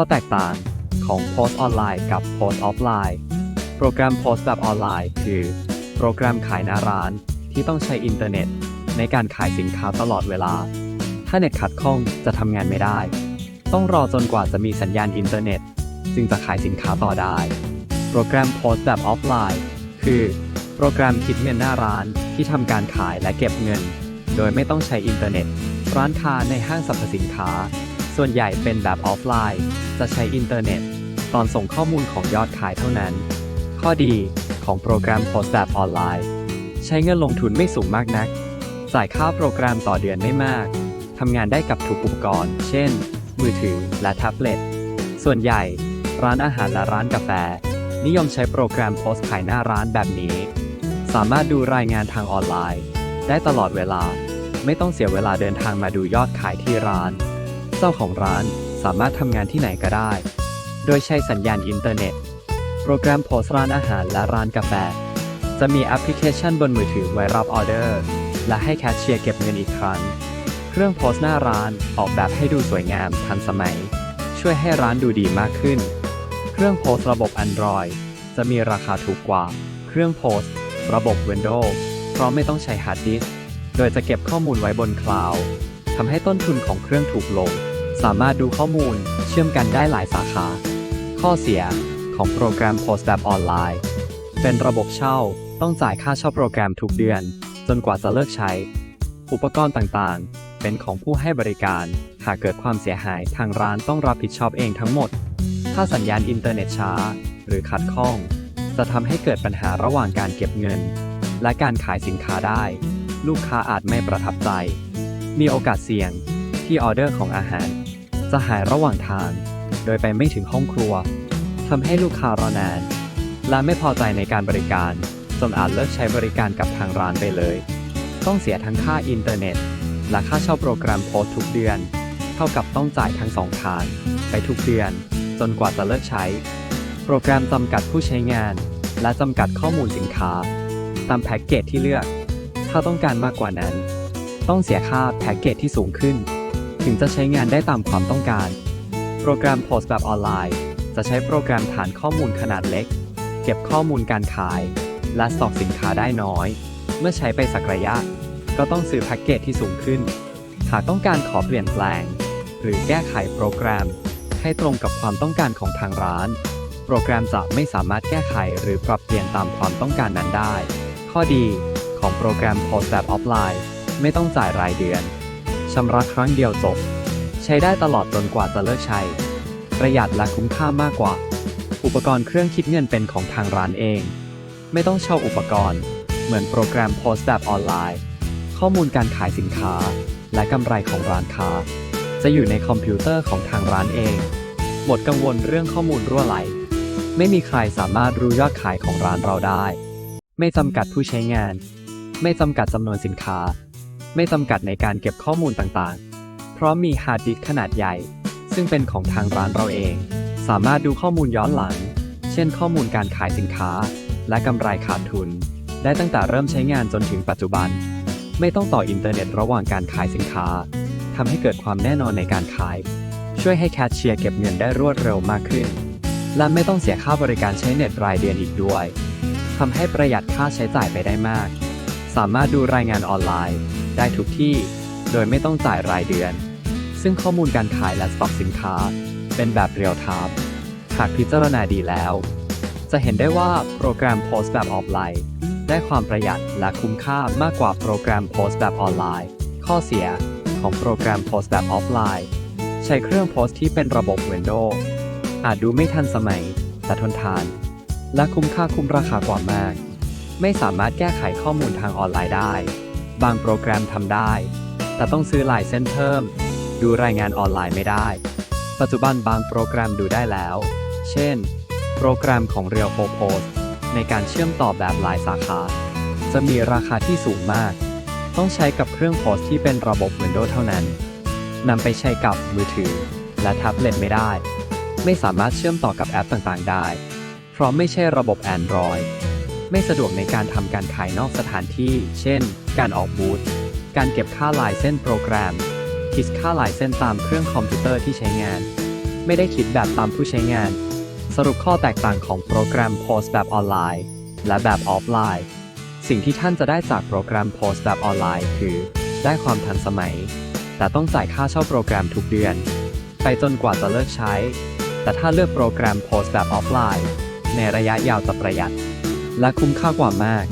ข้อแตกต่างของโพสต์ออนไลน์กับโพสต์ออฟไลน์ โปรแกรมโพสต์แบบออนไลน์คือ โปรแกรมขายหน้าร้านที่ต้องใช้อินเทอร์เน็ต ในการขายสินค้าตลอดเวลา ถ้าเน็ตขัดข้องจะทำงานไม่ได้ ต้องรอจนกว่าจะมีสัญญาณอินเทอร์เน็ต จึงจะขายสินค้าต่อได้ โปรแกรมโพสต์แบบออฟไลน์คือโปรแกรมคิดเงินหน้าร้านที่ทำการขายและเก็บเงิน โดยไม่ต้องใช้อินเทอร์เน็ต ร้านค้าในห้างสรรพสินค้า ส่วนใหญ่เป็นแบบออฟไลน์ จะใช้อินเทอร์เน็ต ตอนส่งข้อมูลของยอดขายเท่านั้น ข้อดีของโปรแกรมโพสต์แบบออนไลน์ ใช้เงินลงทุนไม่สูงมากนัก จ่ายค่าโปรแกรมต่อเดือนไม่มาก ทำงานได้กับทุกอุปกรณ์ เช่น มือถือและแท็บเล็ต ส่วนใหญ่ร้านอาหารและร้านกาแฟ นิยมใช้โปรแกรมโพสต์ขายหน้าร้านแบบนี้ สามารถดูรายงานทางออนไลน์ ได้ตลอดเวลา ไม่ต้องเสียเวลาเดินทางมาดูยอดขายที่ร้าน เจ้าของร้านสามารถทำงานที่ไหนก็ได้ โดยใช้สัญญาณอินเทอร์เน็ต โปรแกรมโพสร้านอาหารและร้านกาแฟ จะมีแอปพลิเคชันบนมือถือไว้รับออเดอร์ และให้แคชเชียร์เก็บเงินอีกครั้ง เครื่องโพสหน้าร้านออกแบบให้ดูสวยงามทันสมัย ช่วยให้ร้านดูดีมากขึ้น เครื่องโพสระบบ Android จะมีราคาถูกกว่า เครื่องโพสระบบ Windows เพราะไม่ต้องใช้ฮาร์ดดิสก์โดยจะเก็บข้อมูลไว้บนคลาวด์ทำให้ต้นทุนของเครื่องถูกลง สามารถดูข้อมูลเชื่อมกันได้หลายสาขา ข้อเสียของโปรแกรมโพสต์แบบออนไลน์ เป็นระบบเช่าต้องจ่ายค่าเช่าโปรแกรมทุกเดือน จนกว่าจะเลิกใช้ อุปกรณ์ต่างๆ เป็นของผู้ให้บริการ หากเกิดความเสียหายทางร้านต้องรับผิดชอบเองทั้งหมด ถ้าสัญญาณอินเทอร์เน็ตช้า หรือขัดข้อง จะทำให้เกิดปัญหาระหว่างการเก็บเงิน และการขายสินค้าได้ ลูกค้าอาจไม่ประทับใจ มีโอกาสเสี่ยงที่ออเดอร์ของอาหาร จะหายระหว่างทาง โดยไปไม่ถึงห้องครัวทำให้ลูกค้ารอนานและไม่พอใจในการบริการ จนอาจเลิกใช้บริการกับทางร้านไปเลย ต้องเสียทั้งค่าอินเทอร์เน็ต และค่าเช่าโปรแกรมโพสทุกเดือน เท่ากับต้องจ่ายทั้งสองทางไปทุกเดือน จนกว่าจะเลิกใช้ โปรแกรมจำกัดผู้ใช้งาน และจำกัดข้อมูลสินค้า ตามแพ็กเกจที่เลือก ถ้าต้องการมากกว่านั้น ต้องเสียค่าแพ็กเกจที่สูงขึ้น ถึงจะใช้งานได้ตามความต้องการ โปรแกรมโพสต์แบบออนไลน์ จะใช้โปรแกรมฐานข้อมูลขนาดเล็ก เก็บข้อมูลการขาย และสต็อกสินค้าได้น้อย เมื่อใช้ไปสักระยะ ก็ต้องซื้อแพ็กเกจที่สูงขึ้น หากต้องการขอเปลี่ยนแปลง หรือแก้ไขโปรแกรม ให้ตรงกับความต้องการของทางร้าน โปรแกรมจะไม่สามารถแก้ไขหรือปรับเปลี่ยนตามความต้องการนั้นได้ ข้อดีของโปรแกรมโพสต์แบบออฟไลน์ ไม่ต้องจ่ายรายเดือน ชำระครั้งเดียวจบ ใช้ได้ตลอดจนกว่าจะเลิกใช้ ประหยัดและคุ้มค่ามากกว่า อุปกรณ์เครื่องคิดเงินเป็นของทางร้านเอง ไม่ต้องเช่าอุปกรณ์ เหมือนโปรแกรมโพสต์แบบออนไลน์ ข้อมูลการขายสินค้า และกำไรของร้านค้า จะอยู่ในคอมพิวเตอร์ของทางร้านเอง หมดกังวลเรื่องข้อมูลรั่วไหล ไม่มีใครสามารถรู้ยอดขายของร้านเราได้ ไม่จำกัดผู้ใช้งาน ไม่จำกัดจำนวนสินค้า ไม่จำกัดในการเก็บข้อมูลต่างๆเพราะมีฮาร์ดดิสก์ขนาดใหญ่ ซึ่งเป็นของทางร้านเราเอง สามารถดูข้อมูลย้อนหลัง เช่นข้อมูลการขายสินค้า และกำไรขาดทุน ได้ตั้งแต่เริ่มใช้งานจนถึงปัจจุบัน ไม่ต้องต่ออินเทอร์เน็ตระหว่างการขายสินค้าทำให้เกิดความแน่นอนในการขาย ช่วยให้แคชเชียร์เก็บเงินได้รวดเร็วมากขึ้น และไม่ต้องเสียค่าบริการใช้เน็ตรายเดือนอีกด้วยทำให้ประหยัดค่าใช้จ่ายไปได้มาก สามารถดูรายงานออนไลน์ ได้ทุกที่ โดยไม่ต้องจ่ายรายเดือน ซึ่งข้อมูลการขายและสต็อกสินค้า เป็นแบบเรียลไทม์หากพิจารณาดีแล้ว จะเห็นได้ว่าโปรแกรมโพสต์แบบออฟไลน์ ได้ความประหยัดและคุ้มค่ามากกว่าโปรแกรมโพสต์แบบออนไลน์ ข้อเสียของโปรแกรมโพสต์แบบออฟไลน์ ใช้เครื่องโพสต์ที่เป็นระบบ Windows อาจดูไม่ทันสมัย แต่ทนทาน และคุ้มค่าคุ้มราคากว่ามาก ไม่สามารถแก้ไขข้อมูลทางออนไลน์ได้ บางโปรแกรมทำได้ แต่ต้องซื้อลายเส้นเพิ่ม ดูรายงานออนไลน์ไม่ได้ ปัจจุบันบางโปรแกรมดูได้แล้ว เช่น โปรแกรมของ Real p o p o s t ในการเชื่อมต่อแบบหลายสาขา จะมีราคาที่สูงมาก ต้องใช้กับเครื่องโพสที่เป็นระบบ Windows เท่านั้นนำไปใช้กับมือถือ และแท็บเล็ตไม่ได้ ไม่สามารถเชื่อมต่อกับแอปต่างๆ ได้ เพราะไม่ใช่ระบบ Android ไม่สะดวกในการทำการขายนอกสถานที่ เช่น การออกบูธ การเก็บค่าลายเส้นโปรแกรม คิดค่าลายเส้นตามเครื่องคอมพิวเตอร์ที่ใช้งาน ไม่ได้คิดแบบตามผู้ใช้งาน สรุปข้อแตกต่างของโปรแกรมโพสแบบออนไลน์ และแบบออฟไลน์ สิ่งที่ท่านจะได้จากโปรแกรมโพสแบบออนไลน์ คือ ได้ความทันสมัย แต่ต้องจ่ายค่าเช่าโปรแกรมทุกเดือน ไปจนกว่าจะเลิกใช้ แต่ถ้าเลือกโปรแกรมโพสแบบออฟไลน์ ในระยะยาวจะประหยัด และคุ้มค่ากว่ามาก